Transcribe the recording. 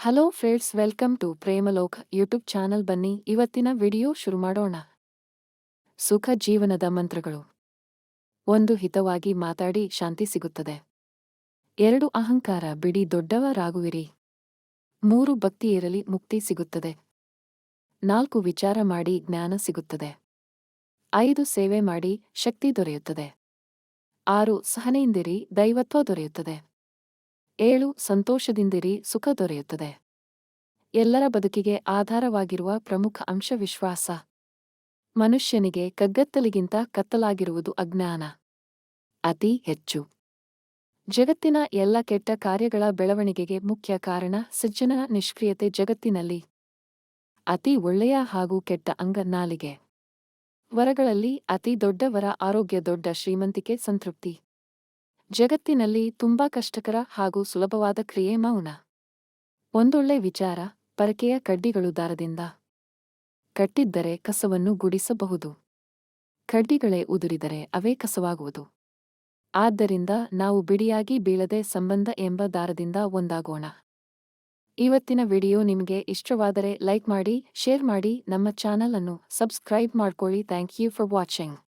Hello friends welcome to Premalok YouTube channel ಬನ್ನಿ. ಇವತ್ತಿನ video ಶುರು ಮಾಡೋಣ. ಸುಖ ಜೀವನದ ಮಂತ್ರಗಳು. ಒಂದು ಹಿತವಾಗಿ ಮಾತಾಡಿ ಶಾಂತಿ ಸಿಗುತ್ತದೆ. ಎರಡು ಅಹಂಕಾರ, ಬಿಡಿ ದೊಡ್ಡವರಾಗುವಿರಿ. ಮೂರು ಭಕ್ತಿ ಇರಲಿ ಮುಕ್ತಿ ಸಿಗುತ್ತದೆ. ನಾಲ್ಕು ವಿಚಾರ ಮಾಡಿ ಜ್ಞಾನ ಸಿಗುತ್ತದೆ. ಐದು ಸೇವೆ ಮಾಡಿ ಶಕ್ತಿ ದೊರೆಯುತ್ತದೆ. ಆರು ಸಹನೆಯಿಂದಿರಿ ದೈವತ್ವ ದೊರೆಯುತ್ತದೆ. ಏಳು ಸಂತೋಷದಿಂದಿರಿ ಸುಖ ದೊರೆಯುತ್ತದೆ. ಎಲ್ಲರ ಬದುಕಿಗೆ ಆಧಾರವಾಗಿರುವ ಪ್ರಮುಖ ಅಂಶ ವಿಶ್ವಾಸ. ಮನುಷ್ಯನಿಗೆ ಕಗ್ಗತ್ತಲಿಗಿಂತ ಕತ್ತಲಾಗಿರುವುದು ಅಜ್ಞಾನ. ಅತಿ ಹೆಚ್ಚು. ಜಗತ್ತಿನ ಎಲ್ಲ ಕೆಟ್ಟ ಕಾರ್ಯಗಳ ಬೆಳವಣಿಗೆಗೆ ಮುಖ್ಯ ಕಾರಣ ಸಜ್ಜನ ನಿಷ್ಕ್ರಿಯತೆ ಜಗತ್ತಿನಲ್ಲಿ. ಅತಿ ಒಳ್ಳೆಯ ಹಾಗೂ ಕೆಟ್ಟ ಅಂಗ ನಾಲಿಗೆ. ವರಗಳಲ್ಲಿ ಅತಿ ದೊಡ್ಡವರ ಆರೋಗ್ಯ ದೊಡ್ಡ ಶ್ರೀಮಂತಿಕೆ ಸಂತೃಪ್ತಿ. ಜಗತ್ತಿನಲ್ಲಿ ತುಂಬಾ ಕಷ್ಟಕರ ಹಾಗೂ ಸುಲಭವಾದ ಕ್ರಿಯೆ ಮೌನ. ಒಂದೊಳ್ಳೆ ವಿಚಾರ, ಪರಕೆಯ ಕಡ್ಡಿಗಳು ದಾರದಿಂದ ಕಟ್ಟಿದ್ದರೆ ಕಸವನ್ನು ಗುಡಿಸಬಹುದು. ಕಡ್ಡಿಗಳೇ ಉದುರಿದರೆ ಅವೇ ಕಸವಾಗುವುದು. ಆದ್ದರಿಂದ ನಾವು ಬಿಡಿಯಾಗಿ ಬೀಳದೆ ಸಂಬಂಧ ಎಂಬ ದಾರದಿಂದ ಒಂದಾಗೋಣ. ಇವತ್ತಿನ ವಿಡಿಯೋ ನಿಮಗೆ ಇಷ್ಟವಾದರೆ ಲೈಕ್ ಮಾಡಿ, ಶೇರ್ ಮಾಡಿ, ನಮ್ಮ ಚಾನಲ್ ಅನ್ನು ಸಬ್ಸ್ಕ್ರೈಬ್ ಮಾಡ್ಕೊಳ್ಳಿ. Thank you for watching.